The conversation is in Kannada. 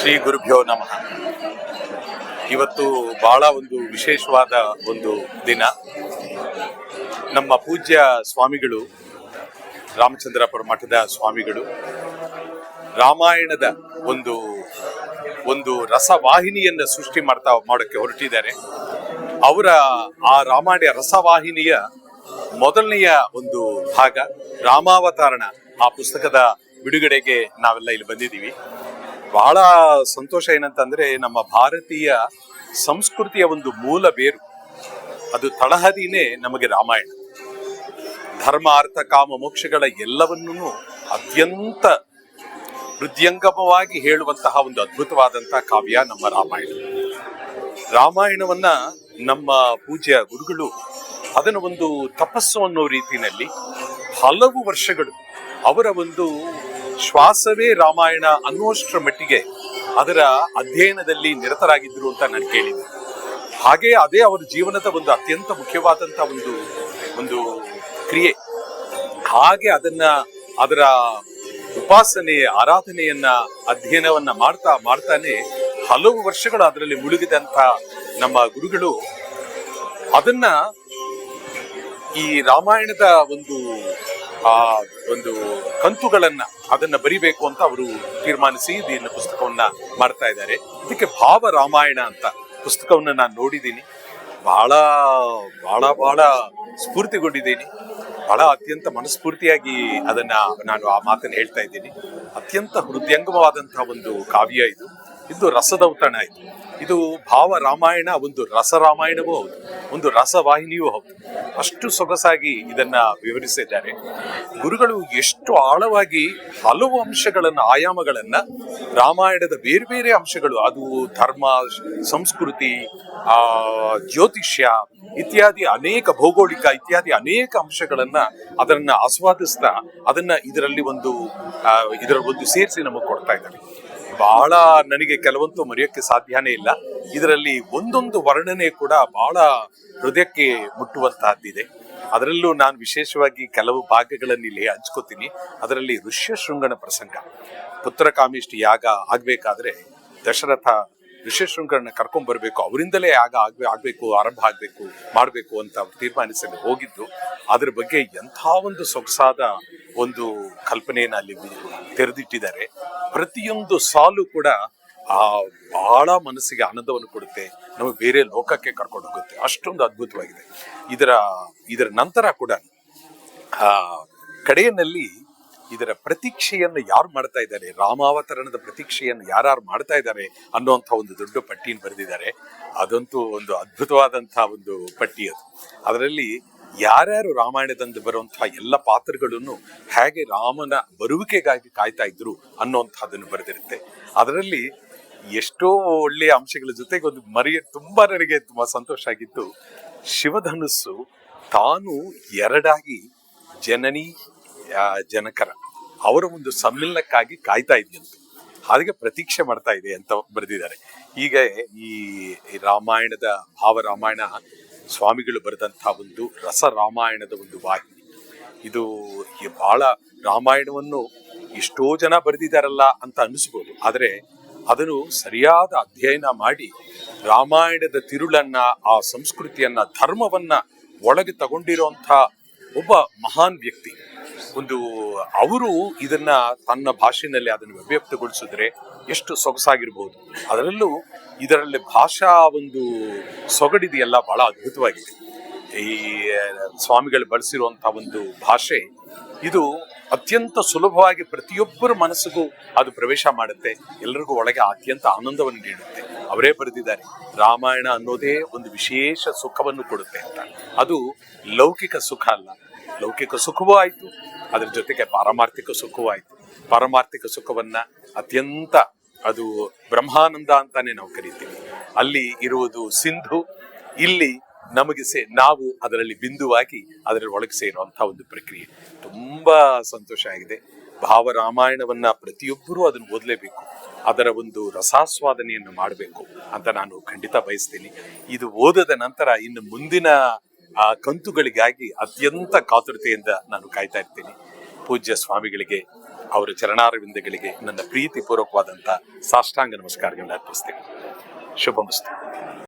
ಶ್ರೀ ಗುರುಭ್ಯೋ ನಮಃ. ಇವತ್ತು ಬಹಳ ಒಂದು ವಿಶೇಷವಾದ ಒಂದು ದಿನ. ನಮ್ಮ ಪೂಜ್ಯ ಸ್ವಾಮಿಗಳು, ರಾಮಚಂದ್ರಪುರ ಮಠದ ಸ್ವಾಮಿಗಳು, ರಾಮಾಯಣದ ಒಂದು ಒಂದು ರಸವಾಹಿನಿಯನ್ನ ಸೃಷ್ಟಿ ಮಾಡ್ತಾ ಮಾಡೋಕ್ಕೆ ಹೊರಟಿದ್ದಾರೆ. ಅವರ ಆ ರಾಮಾಯಣ ರಸವಾಹಿನಿಯ ಮೊದಲನೆಯ ಒಂದು ಭಾಗ, ರಾಮಾವತಾರಣ, ಆ ಪುಸ್ತಕದ ಬಿಡುಗಡೆಗೆ ನಾವೆಲ್ಲ ಇಲ್ಲಿ ಬಂದಿದ್ದೀವಿ. ಬಹಳ ಸಂತೋಷ ಏನಂತಂದ್ರೆ ನಮ್ಮ ಭಾರತೀಯ ಸಂಸ್ಕೃತಿಯ ಒಂದು ಮೂಲ ಬೇರು. ಅದು ತಳಹದಿನೇ ನಮಗೆ ರಾಮಾಯಣ. ಧರ್ಮ, ಅರ್ಥ, ಕಾಮ, ಮೋಕ್ಷಗಳ ಎಲ್ಲವನ್ನೂ ಅತ್ಯಂತ ಹೃದಯಂಗಮವಾಗಿ ಹೇಳುವಂತಹ ಒಂದು ಅದ್ಭುತವಾದಂತಹ ಕಾವ್ಯ ನಮ್ಮ ರಾಮಾಯಣ. ರಾಮಾಯಣವನ್ನ ನಮ್ಮ ಪೂಜ್ಯ ಗುರುಗಳು ಅದನ್ನು ಒಂದು ತಪಸ್ಸು ಅನ್ನೋ ರೀತಿಯಲ್ಲಿ ಹಲವು ವರ್ಷಗಳು ಅವರ ಒಂದು ಶ್ವಾಸವೇ ರಾಮಾಯಣ ಅನ್ನುವಷ್ಟರ ಮಟ್ಟಿಗೆ ಅದರ ಅಧ್ಯಯನದಲ್ಲಿ ನಿರತರಾಗಿದ್ದರು ಅಂತ ನಾನು ಕೇಳಿದ್ದೆ. ಹಾಗೆ ಅದೇ ಅವರ ಜೀವನದ ಒಂದು ಅತ್ಯಂತ ಮುಖ್ಯವಾದಂತ ಒಂದು ಒಂದು ಕ್ರಿಯೆ. ಹಾಗೆ ಅದನ್ನ, ಅದರ ಉಪಾಸನೆ, ಆರಾಧನೆಯನ್ನ, ಅಧ್ಯಯನವನ್ನ ಮಾಡ್ತಾ, ಮಾಡ್ತಾನೆ ಹಲವು ವರ್ಷಗಳು ಅದರಲ್ಲಿ ಮುಳುಗಿದಂತ ನಮ್ಮ ಗುರುಗಳು ಅದನ್ನ ಈ ರಾಮಾಯಣದ ಒಂದು ಆ ಒಂದು ಕಂತುಗಳನ್ನ ಅದನ್ನ ಬರಿಬೇಕು ಅಂತ ಅವರು ತೀರ್ಮಾನಿಸಿ ಇದನ್ನ ಪುಸ್ತಕವನ್ನ ಮಾಡ್ತಾ ಇದ್ದಾರೆ. ಇದಕ್ಕೆ ಭಾವ ರಾಮಾಯಣ ಅಂತ ಪುಸ್ತಕವನ್ನ ನಾನು ನೋಡಿದ್ದೀನಿ. ಬಹಳ ಬಹಳ ಬಹಳ ಸ್ಫೂರ್ತಿಗೊಂಡಿದ್ದೀನಿ. ಬಹಳ ಅತ್ಯಂತ ಮನಸ್ಫೂರ್ತಿಯಾಗಿ ಅದನ್ನ ನಾನು ಆ ಮಾತನ್ನ ಹೇಳ್ತಾ ಇದ್ದೀನಿ. ಅತ್ಯಂತ ಹೃದಯಂಗಮವಾದಂತಹ ಒಂದು ಕಾವ್ಯ ಇದು. ಇದು ರಸದ ಔತಣ ಆಯಿತು. ಇದು ಭಾವ ರಾಮಾಯಣ, ಒಂದು ರಸ ರಾಮಾಯಣವೂ ಹೌದು, ಒಂದು ರಸವಾಹಿನಿಯೂ ಹೌದು. ಅಷ್ಟು ಸೊಗಸಾಗಿ ಇದನ್ನ ವಿವರಿಸಿದ್ದಾರೆ. ಗುರುಗಳು ಎಷ್ಟು ಆಳವಾಗಿ ಹಲವು ಅಂಶಗಳನ್ನ, ಆಯಾಮಗಳನ್ನ, ರಾಮಾಯಣದ ಬೇರೆ ಬೇರೆ ಅಂಶಗಳು, ಅದು ಧರ್ಮ, ಸಂಸ್ಕೃತಿ, ಆ, ಜ್ಯೋತಿಷ್ಯ ಇತ್ಯಾದಿ ಅನೇಕ ಭೌಗೋಳಿಕ, ಇತ್ಯಾದಿ ಅನೇಕ ಅಂಶಗಳನ್ನ ಅದನ್ನ ಆಸ್ವಾದಿಸ್ತಾ, ಅದನ್ನ ಇದರಲ್ಲಿ ಒಂದು ಇದರ ಒಂದು ಸೇರಿಸಿ ನಮಗೆ ಕೊಡ್ತಾ ಇದ್ದಾರೆ. ಬಹಳ ನನಗೆ ಕೆಲವಂತೂ ಮರೆಯೋಕ್ಕೆ ಸಾಧ್ಯನೇ ಇಲ್ಲ. ಇದರಲ್ಲಿ ಒಂದೊಂದು ವರ್ಣನೆ ಕೂಡ ಬಹಳ ಹೃದಯಕ್ಕೆ ಮುಟ್ಟುವಂತಹದ್ದಿದೆ. ಅದರಲ್ಲೂ ನಾನು ವಿಶೇಷವಾಗಿ ಕೆಲವು ಭಾಗಗಳನ್ನು ಇಲ್ಲಿ ಹಂಚ್ಕೋತೀನಿ. ಅದರಲ್ಲಿ ಋಷ್ಯ ಶೃಂಗಣ ಪ್ರಸಂಗ. ಪುತ್ರಕಾಮಿಷ್ಟಿ ಯಾಗ ಆಗಬೇಕಾದ್ರೆ ದಶರಥ ಋಷ್ಯಶೃಂಗರನ್ನ ಕರ್ಕೊಂಡ್ ಬರಬೇಕು, ಅವರಿಂದಲೇ ಆಗ ಆಗ್ಬೇ ಆಗಬೇಕು, ಆರಂಭ ಆಗ್ಬೇಕು, ಮಾಡಬೇಕು ಅಂತ ತೀರ್ಮಾನಿಸಲು ಹೋಗಿದ್ದು. ಅದ್ರ ಬಗ್ಗೆ ಎಂಥ ಒಂದು ಸೊಗಸಾದ ಒಂದು ಕಲ್ಪನೆಯನ್ನ ಅಲ್ಲಿ ತೆರೆದಿಟ್ಟಿದ್ದಾರೆ. ಪ್ರತಿಯೊಂದು ಸಾಲು ಕೂಡ ಆ ಬಹಳ ಮನಸ್ಸಿಗೆ ಆನಂದವನ್ನು ಕೊಡುತ್ತೆ. ನಮಗೆ ಬೇರೆ ಲೋಕಕ್ಕೆ ಕರ್ಕೊಂಡು ಹೋಗುತ್ತೆ. ಅಷ್ಟೊಂದು ಅದ್ಭುತವಾಗಿದೆ. ಇದರ ಇದರ ನಂತರ ಕೂಡ ಆ ಕಡೆಯಲ್ಲಿ ಇದರ ಪ್ರತೀಕ್ಷೆಯನ್ನು ಯಾರು ಮಾಡ್ತಾ ಇದ್ದಾರೆ? ರಾಮಾವತರಣದ ಪ್ರತೀಕ್ಷೆಯನ್ನು ಯಾರ್ಯಾರು ಮಾಡ್ತಾ ಇದ್ದಾರೆ ಅನ್ನುವಂಥ ಒಂದು ದೊಡ್ಡ ಪಟ್ಟಿಯನ್ನು ಬರೆದಿದ್ದಾರೆ. ಅದಂತೂ ಒಂದು ಅದ್ಭುತವಾದಂಥ ಒಂದು ಪಟ್ಟಿ ಅದು. ಅದರಲ್ಲಿ ಯಾರ್ಯಾರು ರಾಮಾಯಣದಂದು ಬರುವಂತಹ ಎಲ್ಲ ಪಾತ್ರಗಳನ್ನು ಹೇಗೆ ರಾಮನ ಬರುವಿಕೆಗಾಗಿ ಕಾಯ್ತಾ ಇದ್ರು ಅನ್ನುವಂಥದ್ದನ್ನು ಬರೆದಿರುತ್ತೆ. ಅದರಲ್ಲಿ ಎಷ್ಟೋ ಒಳ್ಳೆಯ ಅಂಶಗಳ ಜೊತೆಗೆ ಒಂದು ಮರೆಯ ತುಂಬಾ ನನಗೆ ತುಂಬಾ ಸಂತೋಷ ಆಗಿತ್ತು. ಶಿವಧನುಸ್ಸು ತಾನು ಎರಡಾಗಿ ಜನನಿ ಜನಕರ, ಅವರ ಒಂದು ಸಮ್ಮಿಲನಕ್ಕಾಗಿ ಕಾಯ್ತಾ ಇದೆಯಂತೆ. ಹಾಗೆ ಪ್ರತೀಕ್ಷೆ ಮಾಡ್ತಾ ಇದೆ ಅಂತ ಬರೆದಿದ್ದಾರೆ. ಈಗ ಈ ರಾಮಾಯಣದ ಭಾವ ರಾಮಾಯಣ ಸ್ವಾಮಿಗಳು ಬರೆದಂತಹ ಒಂದು ರಸ ರಾಮಾಯಣದ ಒಂದು ವಾಹಿನಿ. ಇದು ಬಹಳ ರಾಮಾಯಣವನ್ನು ಎಷ್ಟೋ ಜನ ಬರೆದಿದ್ದಾರಲ್ಲ ಅಂತ ಅನ್ನಿಸ್ಬೋದು. ಆದರೆ ಅದನ್ನು ಸರಿಯಾದ ಅಧ್ಯಯನ ಮಾಡಿ ರಾಮಾಯಣದ ತಿರುಳನ್ನ, ಆ ಸಂಸ್ಕೃತಿಯನ್ನ, ಧರ್ಮವನ್ನ ಒಳಗೆ ತಗೊಂಡಿರುವಂತಹ ಒಬ್ಬ ಮಹಾನ್ ವ್ಯಕ್ತಿ. ಒಂದು, ಅವರು ಇದನ್ನ ತನ್ನ ಭಾಷೆಯಲ್ಲಿ ಅದನ್ನು ಅಭಿವ್ಯಕ್ತಗೊಳಿಸಿದ್ರೆ ಎಷ್ಟು ಸೊಗಸಾಗಿರ್ಬೋದು. ಅದರಲ್ಲೂ ಇದರಲ್ಲಿ ಭಾಷಾ ಒಂದು ಸೊಗಡಿದೆಯಲ್ಲ ಬಹಳ ಅದ್ಭುತವಾಗಿದೆ. ಈ, ಸ್ವಾಮಿಗಳು ಬಳಸಿರುವಂತಹ ಒಂದು ಭಾಷೆ, ಇದು ಅತ್ಯಂತ ಸುಲಭವಾಗಿ ಪ್ರತಿಯೊಬ್ಬರ ಮನಸ್ಸಿಗೂ ಅದು ಪ್ರವೇಶ ಮಾಡುತ್ತೆ. ಎಲ್ಲರಿಗೂ ಒಳಗೆ ಅತ್ಯಂತ ಆನಂದವನ್ನು ನೀಡುತ್ತೆ. ಅವರೇ ಬರೆದಿದ್ದಾರೆ, ರಾಮಾಯಣ ಅನ್ನೋದೇ ಒಂದು ವಿಶೇಷ ಸುಖವನ್ನು ಕೊಡುತ್ತೆ ಅಂತ. ಅದು ಲೌಕಿಕ ಸುಖ ಅಲ್ಲ. ಲೌಕಿಕ ಸುಖವೂ ಆಯಿತು ಅದ್ರ ಜೊತೆಗೆ ಪಾರಮಾರ್ಥಿಕ ಸುಖವೂ ಆಯಿತು ಪಾರಮಾರ್ಥಿಕ ಸುಖವನ್ನ ಅತ್ಯಂತ ಅದು ಬ್ರಹ್ಮಾನಂದ ಅಂತಾನೆ ನಾವು ಕರಿತೀವಿ. ಅಲ್ಲಿ ಇರುವುದು ಸಿಂಧು, ಇಲ್ಲಿ ನಮಗೆ ಸೇ, ನಾವು ಅದರಲ್ಲಿ ಬಿಂದುವಾಗಿ ಅದರ ಒಳಗೆ ಸೇರುವಂತಹ ಒಂದು ಪ್ರಕ್ರಿಯೆ. ತುಂಬಾ ಸಂತೋಷ ಆಗಿದೆ. ಭಾವ ರಾಮಾಯಣವನ್ನ ಪ್ರತಿಯೊಬ್ಬರೂ ಅದನ್ನು ಓದಲೇಬೇಕು. ಅದರ ಒಂದು ರಸಾಸ್ವಾದನೆಯನ್ನು ಮಾಡಬೇಕು ಅಂತ ನಾನು ಖಂಡಿತ ಬಯಸ್ತೀನಿ. ಇದು ಓದದ ನಂತರ ಇನ್ನು ಮುಂದಿನ ಆ ಕಂತುಗಳಿಗಾಗಿ ಅತ್ಯಂತ ಕಾತುರತೆಯಿಂದ ನಾನು ಕಾಯ್ತಾ ಇರ್ತೀನಿ. ಪೂಜ್ಯ ಸ್ವಾಮಿಗಳಿಗೆ, ಅವರ ಚರಣಾರವಿಂದಗಳಿಗೆ ನನ್ನ ಪ್ರೀತಿ ಪೂರ್ವಕವಾದಂತಹ ಸಾಷ್ಟಾಂಗ ನಮಸ್ಕಾರಗಳನ್ನ ಅರ್ಪಿಸ್ತೇನೆ. ಶುಭಮಸ್ತು.